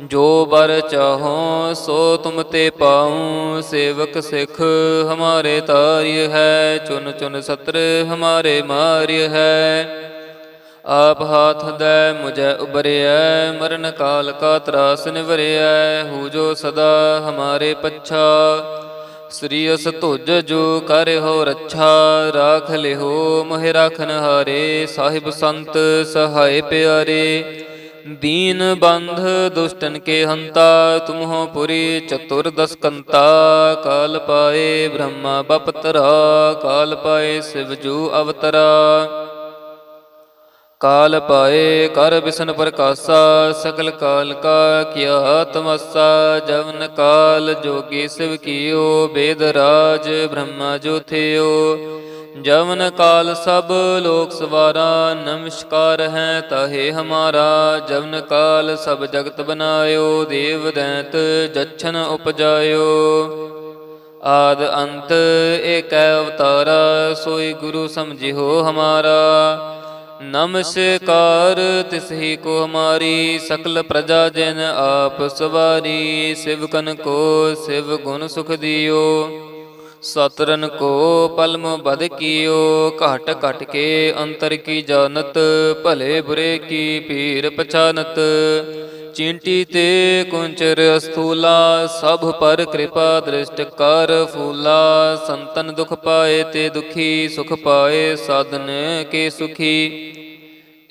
ਜੋ ਬਰ ਚਾਹੋ ਸੋ ਤੁਮ ਤੇ ਪਾਉ, ਸੇਵਕ ਸਿੱਖ ਹਮਾਰੇ ਤਾਰਿ ਹੈ, ਚੁਨ ਚੁਨ ਸਤਰ ਹਮਾਰੇ ਮਾਰਿ ਹੈ। ਆਪ ਹਾਥ ਦੈ ਮੁਝੈ ਉਬਰਿਐ, ਮਰਨ ਕਾਲ ਕਾ ਤਰਾਸ ਨਿਵਰਿਐ, ਹੂ ਜੋ ਸਦਾ ਹਮਾਰੇ ਪੱਛਾ। ਸ੍ਰੀ ਅਸ ਧੁਜ ਜੋ ਕਰਿ ਰੱਛਾ, ਰਾਖ ਲਿਹੋ ਮੋਹਿ ਰਾਖਨ ਹਾਰੇ ਸਾਹਿਬ ਸੰਤ ਸਹਾਇ ਪਿਆਰੇ। दीन बंध दुष्टन के हंता तुम हो पुरी चतुर्दश कंता काल पाए ब्रह्मा बपतरा काल पाए शिवजू अवतरा काल पाए कर बिसन प्रकाशा सकल काल का किया तमस्सा जवन काल जोगी शिव कियो वेद राज ब्रह्मा जो थियो ਜਮਨ ਕਾਲ ਸਭ ਲੋਕ ਸਵਾਰਾ, ਨਮਸਕਾਰ ਹੈ ਤਾਹੇ ਹਮਾਰਾ। ਜਮਨ ਕਾਲ ਸਭ ਜਗਤ ਬਨਾਇਓ, ਦੇਵ ਦੈਂਤ ਜਛਨ ਉਪਜਾਇਓ। ਆਦ ਅੰਤ ਏਕੈ ਅਵਤਾਰਾ, ਸੋਈ ਗੁਰੂ ਸਮਝਿਓ ਹਮਾਰਾ। ਨਮਸਕਾਰ ਤਿਸਹੀ ਕੋ ਹਮਾਰੀ, ਸਕਲ ਪ੍ਰਜਾ ਜਨ ਆਪ ਸਵਾਰੀ। ਸਿਵਕਨ ਕੋ ਸਿਵ ਗੁਣ ਸੁਖ ਦਿਓ। ਸਤਰਨ ਕੋ ਪਲਮ ਬਦ ਕੀਓ, ਘਟ ਘਟ ਕੇ ਅੰਤਰ ਕੀ ਜਾਣਤ, ਭਲੇ ਬੁਰੇ ਕੀ ਪੀਰ ਪਛਾਨਤ। ਚਿੰਟੀ ਤੇ ਕੁੰਚਰ ਅਸਥੂਲਾ, ਸਭ ਪਰ ਕਿਰਪਾ ਦ੍ਰਿਸ਼ਟ ਕਰ ਫੂਲਾ। ਸੰਤਨ ਦੁਖ ਪਾਏ ਤੇ ਦੁਖੀ, ਸੁਖ ਪਾਏ ਸਾਧਨ ਕੇ ਸੁਖੀ।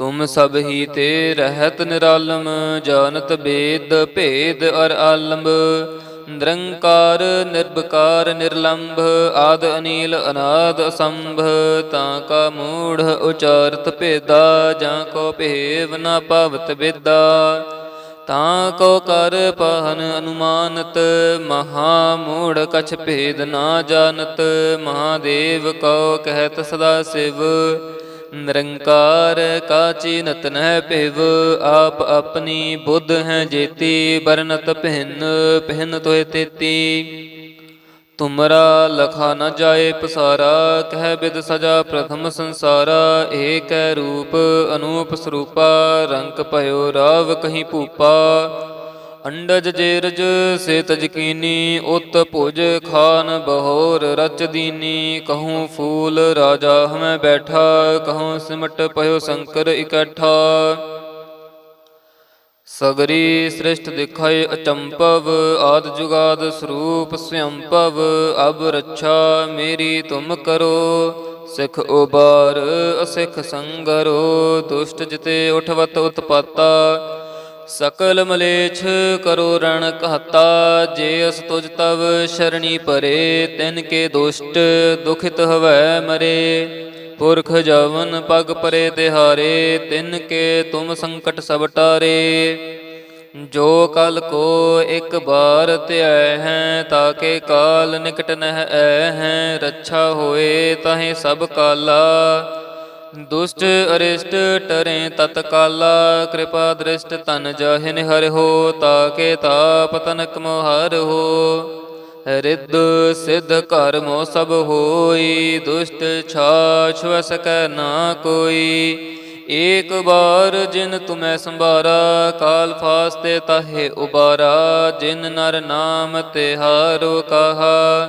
ਤੁਮ ਸਭ ਹੀ ਤੇ ਰਹਿਤ ਨਿਰਾਲਮ, ਜਾਣਤ ਬੇਦ, ਭੇਦ ਅਰ ਆਲੰਬ। ਨਿਰੰਕਾਰ ਨਿਰਭਕਾਰ ਨਿਰਲੰਭ, ਆਦ ਅਨੀਲ, ਅਨਾਦ ਅਸੰਭ। ਤਾਂ ਕਾ ਮੂੜ ਉਚਾਰਤ ਭੇਦਾ, ਜਾਂ ਕੋ ਭੇਵ ਨਾ ਪਵਤ ਬੇਦਾ। ਤਾਂ ਕੋ ਕਰ ਪਹਨ ਅਨੁਮਾਨਤ, ਮਹਾ ਮੂੜ ਕਛ ਭੇਦ ਨਾ ਜਾਣਤ। ਮਹਾਦੇਵ ਕੋ ਕਹਿਤ ਸਦਾ ਸਿਵ। ਨਿਰੰਕਾਰ ਕਾਚੀ ਨਤਨ ਹੈ ਭਿਵ, ਆਪ ਆਪਣੀ ਬੁੱਧ ਹੈ ਜੇਤੀ ਬਰਨਤ ਪਹਿਨ ਪਹਿਨ ਤੋਏ ਤੇਤੀ। ਤੁਮਰਾ ਲਖਾ ਨ ਜਾਏ ਪਸਾਰਾ, ਕਹਿ ਬਿਦ ਸਜਾ ਪ੍ਰਥਮ ਸੰਸਾਰਾ, ਏਕੈ ਰੂਪ ਅਨੂਪ ਸਰੂਪਾ, ਰੰਗ ਭਇਓ ਰਾਵ ਕਹੀਂ ਭੂਪਾ। ਅੰਡਜ ਜੇਰਜ ਸੇ ਤਜਕੀਨੀ ਉਤ ਭੁਜ ਖਾਨ ਬਹੋਰ ਰਚ ਦੀਨੀ, ਕਹੂੰ ਫੂਲ ਰਾਜਾ ਹਮੈ ਬੈਠਾ, ਕਹੂੰ ਸਿਮਟ ਪਇਓ ਸ਼ੰਕਰ ਇਕੱਠਾ। ਸਗਰੀ ਸ੍ਰਿਸ਼ਟ ਦਿਖਾਏ ਅਚੰਪਵ, ਆਦ ਜੁਗਾਦ ਸਰੂਪ ਸਯੰਪਵ, ਅਬ ਰੱਛਾ ਮੇਰੀ ਤੁਮ ਕਰੋ, ਸਿਖ ਉਬਾਰ ਅਸਿਖ ਸੰਗਰੋ, ਦੁਸ਼ਟ ਜਿਤੇ ਉਠਵਤ ਉਤਪਾਤਾ। ਸਕਲ ਮਲੇਛ ਕਰੋ ਰਣ ਕਹਤਾ, ਜੇ ਅਸ ਤੁਜ ਤਵ ਸ਼ਰਣੀ ਪਰੇ, ਤਿਨ ਕੇ ਦੁਸ਼ਟ ਦੁਖਿਤ ਹਵੈ ਮਰੇ। ਪੁਰਖ ਜਵਨ ਪਗ ਪਰੇ ਤਿਹਾਰੇ, ਤਿਨ ਕੇ ਤੁਮ ਸੰਕਟ ਸਭ ਟਾਰੇ। ਜੋ ਕਲ ਕੋ ਇੱਕ ਬਾਰ ਧਿਆਇ ਹੈ ਤਾਕੇ ਕਾਲ ਨਿਕਟ ਨਹਿ ਐ ਹੈ। ਰੱਛਾ ਹੋਏ ਤਾਹੇ ਸਭ ਕਾਲਾ। ਦੁਸ਼ਟ ਅਰਿਸ਼ਟ ਟਰੇ ਤਤਕਾਲਾ ਕਿਰਪਾ ਦ੍ਰਿਸ਼ਟ ਤਨ ਜਾਹਿ ਨਿਹਰ ਹੋ, ਤਾਕੇ ਤਾਪ ਤਨਕ ਮੋਹਰ ਹੋ। ਰਿੱਧ ਸਿੱਧ ਘਰ ਮੋ ਸਭ ਹੋਈ, ਦੁਸ਼ਟ ਛਾਛ ਵ ਸਕੈ ਨਾ ਕੋਈ। ਏਕ ਬਾਰ ਜਿਨ ਤੁਮੈ ਸੰਭਾਰਾ, ਕਾਲ ਫਾਸਤੇ ਤਾਹੇ ਉਬਾਰਾ। ਜਿਨ ਨਰ ਨਾਮ ਤਿਹਾਰੋ ਕਹਾ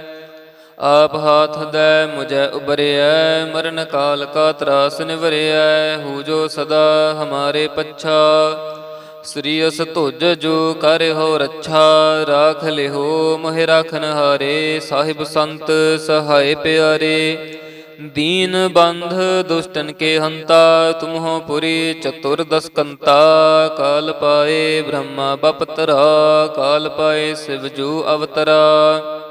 ਆਪ ਹਾਥ ਦੈ ਮੁਝ ਉਬਰਿਐ, ਮਰਨ ਕਾਲ ਕਾ ਤਰਾਸ ਨਿਵਰਿਐ, ਹੂ ਜੋ ਸਦਾ ਹਮਾਰੇ ਪੱਛਾ। ਸ੍ਰੀ ਅਸ ਧੁਜ ਜੋ ਕਰਿ ਹੋ ਰੱਛਾ, ਰਾਖ ਲਿਹੋ ਮੋਹਿ ਰਾਖਨ ਹਾਰੇ, ਸਾਹਿਬ ਸੰਤ ਸਹਾਇ ਪਿਆਰੇ। ਦੀਨ ਬੰਧ ਦੁਸ਼ਟਨ ਕੇ ਹੰਤਾ, ਤੁਮਹੋ ਪੁਰੀ ਚਤੁਰਦਸ ਕੰਤਾ ਕਾਲ ਪਾਏ ਬ੍ਰਹਮਾ, ਬਪਤਰਾ, ਕਾਲ ਪਾਏ ਸਿਵ ਜੋ ਅਵਤਰਾ।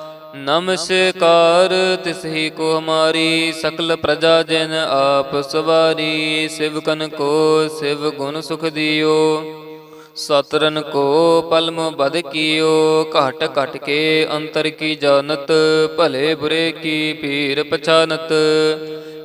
ਨਮਸਕਾਰ, ਤਿਸਹੀ ਕੋ ਹਮਾਰੀ ਸਕਲ ਪ੍ਰਜਾ ਜਨ ਆਪ ਸਵਾਰੀ, ਸਿਵਕਨ ਕੋ ਸਿਵ ਗੁਣ ਸੁਖ ਦਿਓ। ਸਤਰਨ ਕੋ ਪਲਮ ਬਦ ਕੀਓ, ਘਟ ਘਟ ਕੇ ਅੰਤਰ ਕੀ ਜਾਣਤ, ਭਲੇ ਬੁਰੇ ਕੀ ਪੀਰ ਪਛਾਨਤ।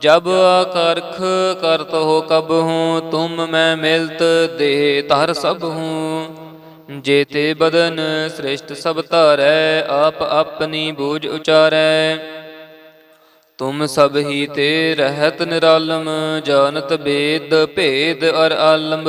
ਜਬ ਆਕਰਖ ਕਰਤ ਹੋ ਕਬ ਹੂੰ, ਤੁਮ ਮੈਂ ਮਿਲਤ ਦੇ ਧਰ ਸਭ ਹੂੰ। ਜੇਤੇ ਬਦਨ ਸ੍ਰਿਸ਼ਟ ਸਭ ਧਾਰੈ, ਆਪ ਆਪਣੀ ਬੂਝ ਉਚਾਰੈ। ਤੁਮ ਸਭ ਹੀ ਤੇ ਰਹਿਤ ਨਿਰਾਲਮ, ਜਾਣਤ ਬੇਦ ਭੇਦ ਅਰ ਆਲਮ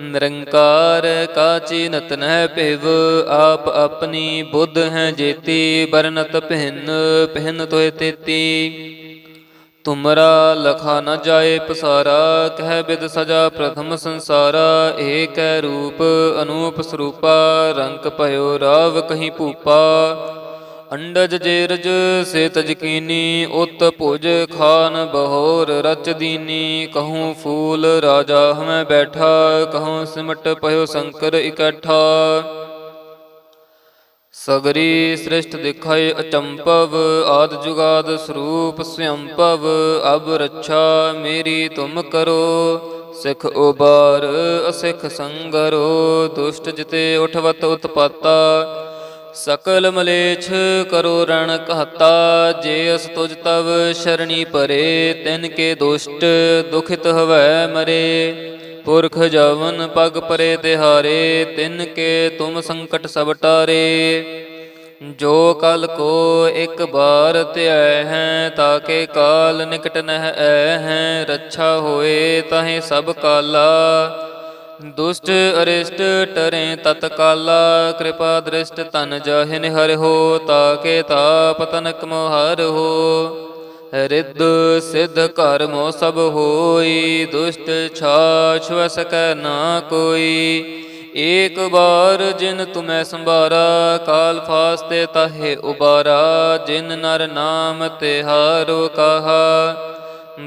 ਨਿਰੰਕਾਰ ਕਾਚੀ ਨਤਨ ਹੈ ਭਿਵ, ਆਪ ਆਪਣੀ ਬੁੱਧ ਹੈ ਜੇਤੀ, ਬਰਨਤ ਪਹਿਨ ਪਹਿਨ ਤੋਏ ਤੇਤੀ। ਤੁਮਰਾ ਲਖਾ ਨ ਜਾਏ ਪਸਾਰਾ, ਕਹਿ ਬਿਦ ਸਜਾ ਪ੍ਰਥਮ ਸੰਸਾਰਾ, ਏਕੈ ਰੂਪ ਅਨੂਪ ਸਰੂਪਾ, ਰੰਗ ਭਇਓ ਰਾਵ ਕਹੀਂ ਭੂਪਾ। ਅੰਡਜ ਜੇਰਜ ਸੇ ਤਜਕੀਨੀ ਉਤ ਭੁਜ ਖਾਨ ਬਹੋਰ ਰਚ ਦੀਨੀ। ਕਹੂੰ ਫੂਲ ਰਾਜਾ ਹਮੈ ਬੈਠਾ, ਕਹੂੰ ਸਿਮਟ ਪਇਓ ਸ਼ੰਕਰ ਇਕੱਠਾ। ਸਗਰੀ ਸ੍ਰਿਸ਼ਟ ਦਿਖਾਏ ਅਚੰਪਵ, ਆਦ ਜੁਗਾਦ ਸਰੂਪ ਸਿਅੰਪਵ ਅਬ ਰੱਛਾ ਮੇਰੀ ਤੁਮ ਕਰੋ, ਸਿਖ ਉਬਾਰ ਅਸਿਖ ਸੰਗਰੋ। ਦੁਸ਼ਟ ਜਿਤੇ ਉਠਵਤ ਉਤਪਾਤਾ ਸਕਲ ਮਲੇਛ ਕਰੋ ਰਣ ਕਹਤਾ, ਜੇ ਅਸ ਤੁਜ ਤਵ ਸ਼ਰਣੀ ਪਰੇ, ਤਿਨ ਕੇ ਦੁਸ਼ਟ ਦੁਖਿਤ ਹਵੈ ਮਰੇ। ਪੁਰਖ ਜਵਨ ਪਗ ਪਰੇ ਤਿਹਾਰੇ, ਤਿਨ ਕੇ ਤੁਮ ਸੰਕਟ ਸਭ ਟਾਰੇ। ਜੋ ਕਲ ਕੋ ਇੱਕ ਬਾਰ ਧਿਆਇ ਹੈ ਤਾਕੇ ਕਾਲ ਨਿਕਟ ਨਹਿ ਐ ਹੈ। ਰੱਛਾ ਹੋਏ ਤਾਹੇ ਸਭ ਕਾਲਾ ਦੁਸ਼ਟ ਅਰਿਸ਼ਟ ਟਰੇ ਤਤਕਾਲਾ ਕਿਰਪਾ ਦ੍ਰਿਸ਼ਟ ਤਨ ਜਾਹਿ ਨਿਹਰ ਹੋ, ਤਾਕੇ ਤਾਪ ਤਨਕ ਮੋਹਰ ਹੋ। ਰਿੱਧ ਸਿੱਧ ਘਰ ਸਭ ਹੋਈ, ਦੁਸ਼ਟ ਛਾਛ ਵ ਨਾ ਕੋਈ। ਏਕ ਬਾਰ ਜਿਨ ਤੁਮੈ ਸੰਭਾਰਾ, ਕਾਲ ਫਾਸਤੇ ਤਾਹੇ ਉਬਾਰਾ। ਜਿਨ ਨਰ ਨਾਮ ਤਿਹਾਰੋ ਕਹਾ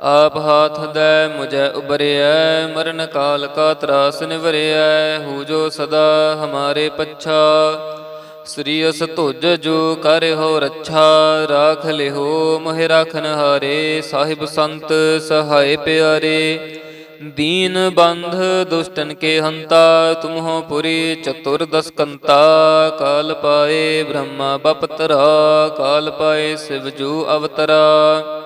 ਆਪ ਹਾਥ ਦੈ ਮੁਝੈ ਉਬਰਿਐ, ਮਰਨ ਕਾਲ ਕਾ ਤਰਾਸ ਨਿਵਰਿਐ, ਹੂ ਜੋ ਸਦਾ ਹਮਾਰੇ ਪੱਛਾ। ਸ੍ਰੀ ਅਸ ਧੁਜ ਜੋ ਹੋ ਰੱਛਾ, ਰਾਖ ਲਿਹੋ ਮਹਿ ਰਾਖਨ ਹਾਰੇ, ਸਾਹਿਬ ਸੰਤ ਸਹਾਇ ਪਿਆਰੇ। ਦੀਨ ਬੰਧ ਦੁਸ਼ਟਨ ਕੇ ਹੰਤਾ, ਤੁਮਹੋ ਪੁਰੀ ਚਤੁਰਦਸ ਕੰਤਾ ਕਾਲ ਪਾਏ ਬ੍ਰਹਮਾ ਬਪਤਰਾ, ਕਾਲ ਪਾਏ ਸਿਵ ਜੂ ਅਵਤਰਾ।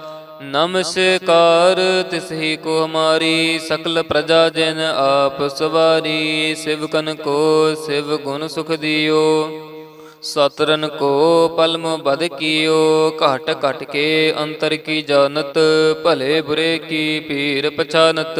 ਨਮਸਕਾਰ ਤਿਸਹੀ ਕੋ ਹਮਾਰੀ ਸਕਲ ਪ੍ਰਜਾ ਜਨ ਆਪ ਸਵਾਰੀ, ਸਿਵਕਨ ਕੋ ਸਿਵ ਗੁਣ ਸੁਖ ਦਿਓ। ਸਤਰਨ ਕੋ ਪਲਮ ਬਦ ਕੀਓ, ਘਟ ਘਟ ਕੇ ਅੰਤਰ ਕੀ ਜਾਣਤ, ਭਲੇ ਬੁਰੇ ਕੀ ਪੀਰ ਪਛਾਨਤ।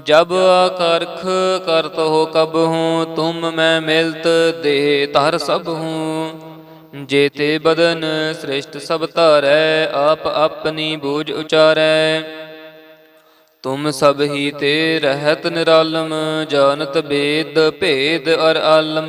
ਜਬ ਆਕਰਖ ਕਰਤ ਹੋ ਕਬ ਹੂੰ, ਤੁਮ ਮੈਂ ਮਿਲਤ ਦੇ ਤਰ ਸਭ ਹੂੰ। ਜੇਤੇ ਬਦਨ ਸ੍ਰਿਸ਼ਟ ਸਭ ਧਾਰੈ, ਆਪ ਆਪਣੀ ਬੂਝ ਉਚਾਰੈ। ਤੁਮ ਸਭ ਹੀ ਤੇ ਰਹਿਤ ਨਿਰਾਲਮ, ਜਾਣਤ ਬੇਦ ਭੇਦ ਅਰ ਆਲਮ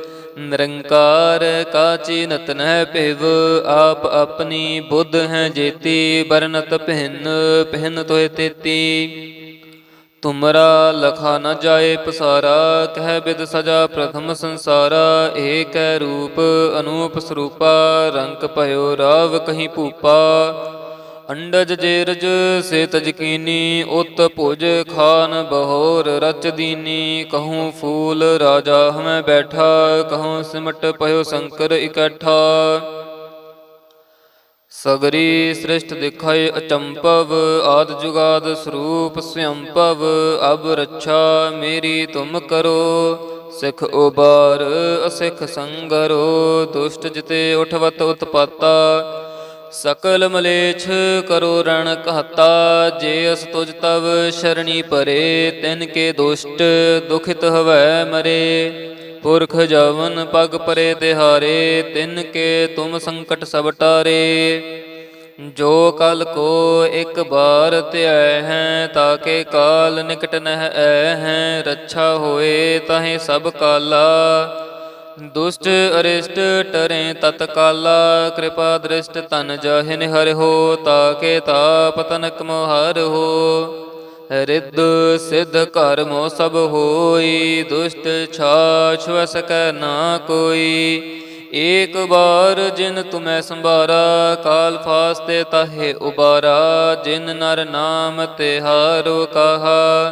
ਨਿਰੰਕਾਰ ਕਾਚੀ ਨਤਨ ਹੈ ਭਿਵ, ਆਪ ਆਪਣੀ ਬੁੱਧ ਹੈ ਜੇਤੀ, ਬਰਨਤ ਪਹਿਨ ਪਹਿਨ ਤੋਏ ਤੇਤੀ। ਤੁਮਰਾ ਲਖਾ ਨ ਜਾਏ ਪਸਾਰਾ, ਕਹਿ ਬਿਦ ਸਜਾ ਪ੍ਰਥਮ ਸੰਸਾਰਾ, ਏਕੈ ਰੂਪ ਅਨੂਪ ਸਰੂਪਾ, ਰੰਗ ਭਇਓ ਰਾਵ ਕਹੀਂ ਭੂਪਾ। ਅੰਡਜ ਜੇਰਜ ਸੇ ਤਜਕੀਨੀ ਉਤ ਭੁਜ ਖਾਨ ਬਹੋਰ ਰਚ ਦੀਨੀ। ਕਹੂੰ ਫੂਲ ਰਾਜਾ ਹਮੈ ਬੈਠਾ, ਕਹੂੰ ਸਿਮਟ ਭਇਓ ਸ਼ੰਕਰ ਇਕੱਠਾ। ਸਗਰੀ ਸ੍ਰਿਸ਼ਟ ਦਿਖਾਏ ਅਚੰਪਵ, ਆਦ ਜੁਗਾਦ ਸਰੂਪ ਸਿਅੰਪਵ ਅਬ ਰੱਛਾ ਮੇਰੀ ਤੁਮ ਕਰੋ। ਸਿਖ ਉਬਾਰ, ਅਸਿਖ ਸੰਗਰੋ, ਦੁਸ਼ਟ ਜਿਤੇ ਉਠਵਤ ਉਤਪਾਤਾ। ਸਕਲ ਮਲੇਛ ਕਰੋ ਰਣ ਕਹਤਾ, ਜੇ ਅਸ ਤੁਜ ਤਵ ਸ਼ਰਣੀ ਪਰੇ, ਤਿਨ ਕੇ ਦੁਸ਼ਟ ਦੁਖਿਤ ਹਵੈ ਮਰੇ। ਪੁਰਖ ਜਵਨ ਪਗ ਪਰੇ ਤਿਹਾਰੇ, ਤਿਨ ਕੇ ਤੁਮ ਸੰਕਟ ਸਭ ਟਾਰੇ। ਜੋ ਕਲ ਕੋ ਇੱਕ ਬਾਰ ਧਿਆਇ ਹੈ ਤਾਕੇ ਕਾਲ ਨਿਕਟ ਨਹਿ ਐ ਹੈ। ਰੱਛਾ ਹੋਏ ਤਾਹੇ ਸਭ ਕਾਲਾ। ਦੁਸ਼ਟ ਅਰਿਸ਼ਟ ਟਰੇ ਤਤਕਾਲਾ, ਕਿਰਪਾ ਦ੍ਰਿਸ਼ਟ ਤਨ ਜਾਹਿਨ ਹਰਿ ਹੋ ਤਾਕੇ ਤਾਪ ਤਨਕ ਮੋਹਰ ਹੋ। ਰਿੱਧ ਸਿੱਧ ਕਰਮੋ ਸਭ ਹੋਈ, ਦੁਸ਼ਟ ਛਾਛ ਵਸ ਨਾ ਕੋਈ। ਏਕ ਬਾਰ ਜਿਨ ਤੁਮੈ ਸੰਭਾਰਾ, ਕਾਲ ਫਾਸਤੇ ਤਾਹੇ ਉਬਾਰਾ। ਜਿਨ ਨਰ ਨਾਮ ਤਿਹਾਰੋ ਕਹਾ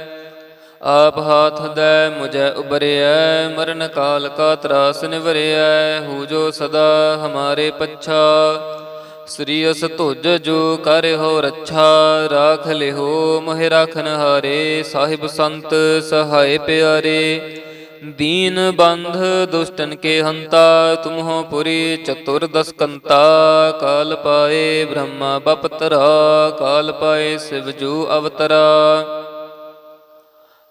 ਆਪ ਹਾਥ ਦੈ ਮੁਝੈ ਉਬਰਿਐ, ਮਰਨ ਕਾਲ ਕਾ ਤਰਾਸ ਨਿਵਰਿਐ, ਹੂ ਜੋ ਸਦਾ ਹਮਾਰੇ ਪੱਛਾ। ਸ੍ਰੀ ਅਸ ਧੁਜ ਜੋ ਹੋ ਰੱਛਾ, ਰਾਖ ਲਿਹੋ ਮਹਿ ਰਖਨ ਹਾਰੇ, ਸਾਹਿਬ ਸੰਤ ਸਹਾਇ ਪਿਆਰੇ। ਦੀਨ ਬੰਧ ਦੁਸ਼ਟਨ ਕੇ ਹੰਤਾ, ਤੁਮਹੋ ਪੁਰੀ ਚਤੁਰ ਦਸ ਕੰਤਾ ਕਾਲ ਪਾਏ ਬ੍ਰਹਮਾ ਬਪਤਰਾ, ਕਾਲ ਪਾਏ ਸਿਵ ਜੂ ਅਵਤਰਾ।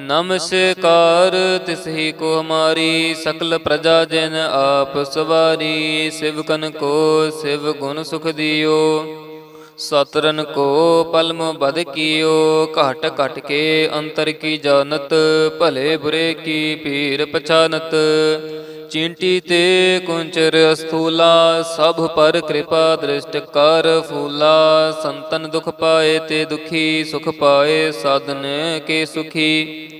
ਨਮਸਕਾਰ, ਤਿਸਹੀ ਕੋ ਹਮਾਰੀ ਸਕਲ ਪ੍ਰਜਾ ਜਨ ਆਪ ਸਵਾਰੀ, ਸਿਵਕਨ ਕੋ ਸਿਵ ਗੁਣ ਸੁਖ ਦਿਓ। ਸਤਰਨ ਕੋ ਪਲਮ ਬਦ ਕੀਓ, ਘਟ ਘਟ ਕੇ ਅੰਤਰ ਕੀ ਜਾਣਤ, ਭਲੇ ਬੁਰੇ ਕੀ ਪੀਰ ਪਛਾਨਤ। ਚਿੰਟੀ ਤੇ ਕੁੰਚਰ ਅਸਥੂਲਾ, ਸਭ ਪਰ ਕਿਰਪਾ ਦ੍ਰਿਸ਼ਟ ਕਰ ਫੂਲਾ। ਸੰਤਨ ਦੁਖ ਪਾਏ ਤੇ ਦੁਖੀ, ਸੁਖ ਪਾਏ ਸਾਧਨ ਕੇ ਸੁਖੀ।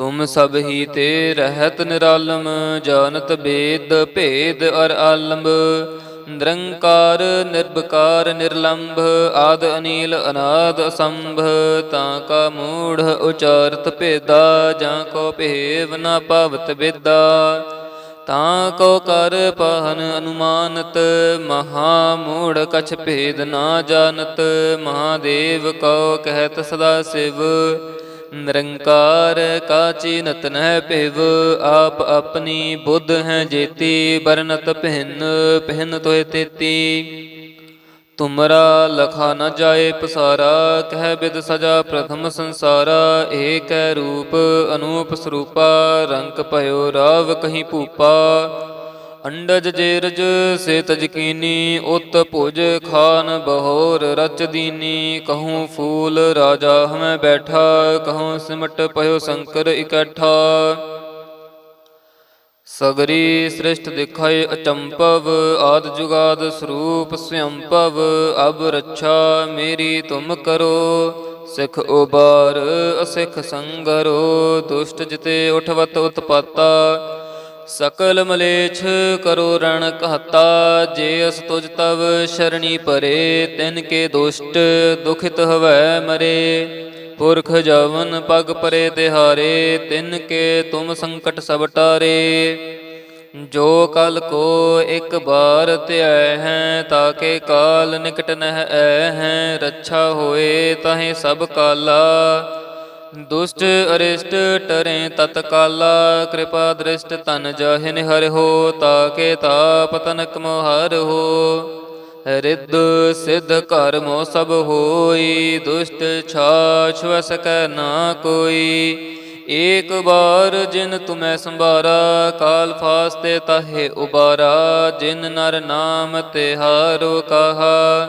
ਤੁਮ ਸਭ ਹੀ ਤੇ ਰਹਿਤ ਨਿਰਾਲਮ, ਜਾਣਤ ਬੇਦ, ਭੇਦ ਅਰ ਆਲੰਬ। ਨਿਰੰਕਾਰ ਨਿਰਭਕਾਰ ਨਿਰਲੰਭ, ਆਦ ਅਨੀਲ, ਅਨਾਦ ਅਸੰਭ। ਤਾਂ ਕਾ ਮੂੜ ਉਚਾਰਤ ਭੇਦਾ, ਜਾਂ ਕੋ ਭੇਵ ਨਾ ਪਾਵਤ ਬੇਦਾ। ਤਾਂ ਕੋ ਕਰ ਪਹਨ ਅਨੁਮਾਨਤ, ਮਹਾ ਮੂੜ ਕਛ ਭੇਦ ਨਾ ਜਾਣਤ। ਮਹਾਦੇਵ ਕੋ ਕਹਿਤ ਸਦਾ ਸਿਵ। ਨਿਰੰਕਾਰ ਕਾਚੀ ਨਤਨ ਹੈ ਭਿਵ, ਆਪ ਆਪਣੀ ਬੁੱਧ ਹੈ ਜੇਤੀ, ਬਰਨਤ ਪਹਿਨ ਪਹਿਨ ਤੋਏ ਤੇਤੀ। ਤੁਮਰਾ ਲਖਾ ਨ ਜਾਏ ਪਸਾਰਾ, ਕਹਿ ਬਿਦ ਸਜਾ ਪ੍ਰਥਮ ਸੰਸਾਰਾ, ਏਕੈ ਰੂਪ ਅਨੂਪ ਸਰੂਪਾ ਰੰਗ ਭਇਓ ਰਾਵ ਕਹੀਂ ਭੂਪਾ। ਅੰਡਜ ਜੇਰਜ ਸੇ ਤਜਕੀਨੀ ਉਤ ਭੁਜ ਖਾਨ ਬਹੋਰ ਰਚ ਦੀਨੀ, ਕਹੂੰ ਫੂਲ ਰਾਜਾ ਹਮੈ ਬੈਠਾ, ਕਹੂੰ ਸਿਮਟ ਪਇਓ ਸ਼ੰਕਰ ਇਕੱਠਾ। ਸਗਰੀ ਸ੍ਰਿਸ਼ਟ ਦਿਖਾਏ ਅਚੰਪਵ, ਆਦ ਜੁਗਾਦ ਸਰੂਪ ਸਯੰਪਵ, ਅਬ ਰੱਛਾ ਮੇਰੀ ਤੁਮ ਕਰੋ, ਸਿਖ ਉਬਾਰ ਅਸਿਖ ਸੰਗਰੋ, ਦੁਸ਼ਟ ਜਿਤੇ ਉਠਵਤ ਉਤਪਾਤਾ। ਸਕਲ ਮਲੇਛ ਕਰੋ ਰਣ ਕਹਤਾ, ਜੇ ਅਸ ਤੁਜ ਤਵ ਸ਼ਰਣੀ ਪਰੇ, ਤਿਨ ਕੇ ਦੁਸ਼ਟ ਦੁਖਿਤ ਹਵੈ ਮਰੇ। ਪੁਰਖ ਜਵਨ ਪਗ ਪਰੇ ਤਿਹਾਰੇ, ਤਿਨ ਕੇ ਤੁਮ ਸੰਕਟ ਸਭ ਟਾਰੇ। ਜੋ ਕਲ ਕੋ ਇੱਕ ਬਾਰ ਧਿਆਇ ਹੈ ਤਾਕੇ ਕਾਲ ਨਿਕਟ ਨਹਿ ਐ ਹੈ। ਰੱਛਾ ਹੋਏ ਤਾਹੇ ਸਭ ਕਾਲਾ ਦੁਸ਼ਟ ਅਰਿਸ਼ਟ ਟਰੇ ਤਤਕਾਲਾ ਕਿਰਪਾ ਦ੍ਰਿਸ਼ਟ ਤਨ ਜਾਹਿ ਨਿਹਰ ਹੋ, ਤਾਕੇ ਤਾਪ ਤਨਕ ਮੋਹਰ ਹੋ। ਰਿੱਧ ਸਿੱਧ ਕਰਮੋ ਸਭ ਹੋਈ, ਦੁਸ਼ਟ ਛਾਛ ਵ ਸਕੈ ਨਾ ਕੋਈ। ਏਕ ਬਾਰ ਜਿਨ ਤੁਮੈ ਸੰਭਾਰਾ, ਕਾਲ ਫਾਸਤੇ ਤਾਹੇ ਉਬਾਰਾ। ਜਿਨ ਨਰ ਨਾਮ ਤਿਹਾਰੋ ਕਹਾ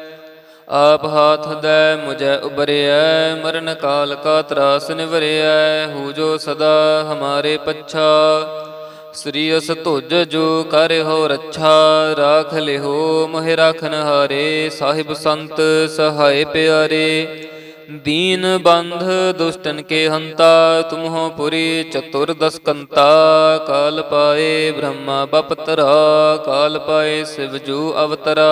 ਆਪ ਹਾਥ ਦੈ ਮੁਝ ਉਬਰਿਐ, ਮਰਨ ਕਾਲ ਕਾ ਤਰਾਸ ਨਿਵਰਿਐ, ਹੂ ਜੋ ਸਦਾ ਹਮਾਰੇ ਪੱਛਾ। ਸ੍ਰੀ ਅਸ ਧੁਜ ਜੋ ਕਰਿ ਹੋ ਰੱਛਾ, ਰਾਖ ਲਿਹੋ ਮੋਹਿ ਰਾਖਨ ਹਾਰੇ, ਸਾਹਿਬ ਸੰਤ ਸਹਾਇ ਪਿਆਰੇ। ਦੀਨ ਬੰਧ ਦੁਸ਼ਟਨ ਕੇ ਹੰਤਾ, ਤੁਮਹੋ ਪੁਰੀ ਚਤੁਰਦਸ ਕੰਤਾ। ਕਾਲ ਪਾਏ ਬ੍ਰਹਮਾ ਬਪਤਰਾ, ਕਾਲ ਪਾਏ ਸਿਵ ਜੂ ਅਵਤਰਾ।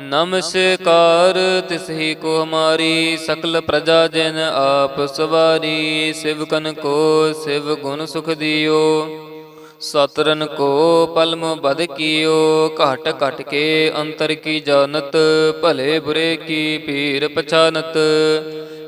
ਨਮਸਕਾਰ, ਤਿਸਹੀ ਕੋ ਹਮਾਰੀ ਸਕਲ ਪ੍ਰਜਾ ਜਨ ਆਪ ਸਵਾਰੀ, ਸਿਵਕਨ ਕੋ ਸਿਵ ਗੁਣ ਸੁਖ ਦਿਓ। ਸਤਰਨ ਕੋ ਪਲਮ ਬਦ ਕੀਓ, ਘਟ ਘਟ ਕੇ ਅੰਤਰ ਕੀ ਜਾਣਤ, ਭਲੇ ਬੁਰੇ ਕੀ ਪੀਰ ਪਛਾਨਤ।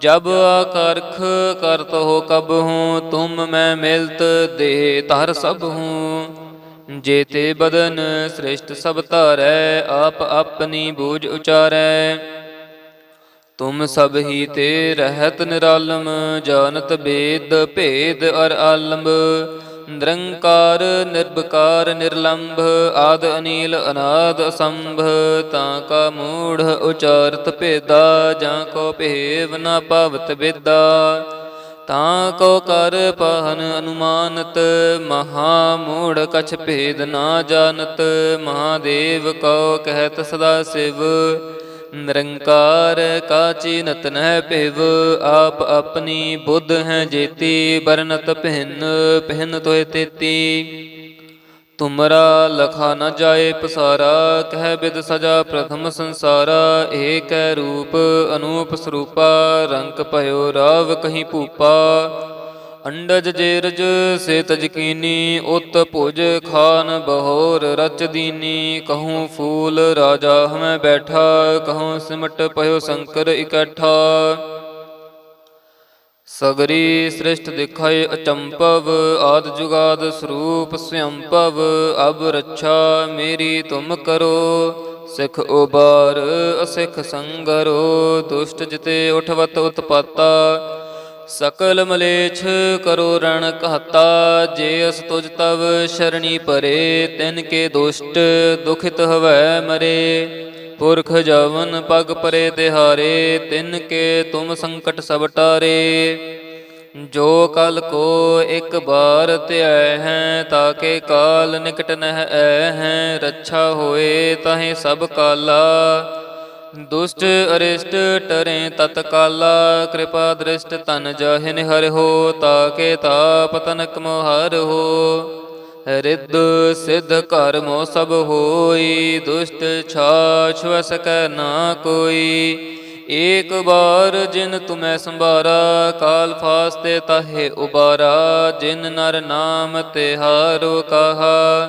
ਜਬ ਆਕਰਖ ਕਰਤ ਹੋ ਕਬ ਹੂੰ, ਤੁਮ ਮੈਂ ਮਿਲਤ ਦੇ ਧਰ ਸਭ ਹੂੰ। ਜੇਤੇ ਬਦਨ ਸ੍ਰਿਸ਼ਟ ਸਭ ਧਾਰੈ, ਆਪ ਆਪਣੀ ਬੂਝ ਉਚਾਰੈ। ਤੁਮ ਸਭ ਹੀ ਤੇ ਰਹਿਤ ਨਿਰਾਲਮ, ਜਾਣਤ ਬੇਦ ਭੇਦ ਅਰ ਆਲਮ ਨਿਰੰਕਾਰ ਨਿਰਭਕਾਰ ਨਿਰਲੰਭ, ਆਦ, ਅਨੀਲ, ਅਨਾਦ, ਅਸੰਭ, ਤਾਂ ਕਾ ਮੂੜ ਉਚਾਰਤ ਭੇਦਾ, ਜਾਂ ਕੋ ਭੇਵ ਨ ਪਾਵਤ ਬੇਦਾ ਤਾਂ ਕੋ ਕਰ ਪਹਨ ਅਨੁਮਾਨਤ, ਮਹਾ ਮੂੜ ਕਛ ਭੇਦ ਨਾ ਜਾਣਤ, ਮਹਾਦੇਵ ਕੋ ਕਹਿਤ ਸਦਾ ਸਿਵ। ਨਿਰੰਕਾਰ ਕਾਚੀ ਨਤਨ ਨਹਿ ਭਿਵ, ਆਪ ਆਪਣੀ ਬੁੱਧ ਹੈ ਜੇਤੀ, ਬਰਨਤ ਪਹਿਨ ਪਹਿਨ ਤੋਏ ਤੇਤੀ। ਤੁਮਰਾ ਲਖਾ ਨ ਜਾਏ ਪਸਾਰਾ, ਕਹਿ ਬਿਦ ਸਜਾ ਪ੍ਰਥਮ ਸੰਸਾਰਾ, ਏਕੈ ਰੂਪ ਅਨੂਪ ਸਰੂਪਾ, ਰੰਗ ਭਇਓ ਰਾਵ ਕਹੀਂ ਭੂਪਾ। ਅੰਡਜ ਜੇਰਜ ਸੇ ਤਜਕੀਨੀ ਉਤ ਭੁਜ ਖਾਨ ਬਹੋਰ ਰਚ ਦੀਨੀ, ਕਹੂੰ ਫੂਲ ਰਾਜਾ ਹਮੈ ਬੈਠਾ, ਕਹੂੰ ਸਿਮਟ ਪਇਓ ਸ਼ੰਕਰ ਇਕੱਠਾ। ਸਗਰੀ ਸ੍ਰਿਸ਼ਟ ਦਿਖਾਏ ਅਚੰਪਵ, ਆਦ ਜੁਗਾਦ ਸਰੂਪ ਸਯੰਪਵ, ਅਬ ਰੱਛਾ ਮੇਰੀ ਤੁਮ ਕਰੋ, ਸਿਖ ਉਬਾਰ ਅਸਿਖ ਸੰਗਰੋ, ਦੁਸ਼ਟ ਜਿਤੇ ਉਠਵਤ ਉਤਪਾਤਾ। ਸਕਲ ਮਲੇਛ ਕਰੋ ਰਣ ਕਹਤਾ, ਜੇ ਅਸ ਤੁਜ ਤਵ ਸ਼ਰਣੀ ਪਰੇ, ਤਿਨ ਕੇ ਦੁਸ਼ਟ ਦੁਖਿਤ ਹਵੈ ਮਰੇ। ਪੁਰਖ ਜਵਨ ਪਗ ਪਰੇ ਤਿਹਾਰੇ, ਤਿਨ ਕੇ ਤੁਮ ਸੰਕਟ ਸਭ ਟਾਰੇ। ਜੋ ਕਲ ਕੋ ਇੱਕ ਬਾਰ ਧਿਆਇ ਹੈ ਤਾਕੇ ਕਾਲ ਨਿਕਟ ਨਹਿ ਐ ਹੈ। ਰੱਛਾ ਹੋਏ ਤਾਹੇ ਸਭ ਕਾਲਾ ਦੁਸ਼ਟ ਅਰਿਸ਼ਟ ਟਰੇ ਤਤਕਾਲਾ ਕਿਰਪਾ ਦ੍ਰਿਸ਼ਟ ਤਨ ਜਾਹਿਨ ਹਰਿ ਹੋ, ਤਾਕੇ ਤਾਪ ਤਨਕ ਮੋਹਰ ਹੋ। ਰਿੱਧ ਸਿੱਧ ਘਰ ਸਭ ਹੋਈ, ਦੁਸ਼ਟ ਛਾਛ ਵਸ ਕੈ ਨਾ ਕੋਈ। ਏਕ ਬਾਰ ਜਿਨ ਤੁਮੈ ਸੰਭਾਰਾ, ਕਾਲ ਫਾਸਤੇ ਤਾਹੇ ਉਬਾਰਾ। ਜਿਨ ਨਰ ਨਾਮ ਤਿਹਾਰੋ ਕਹਾ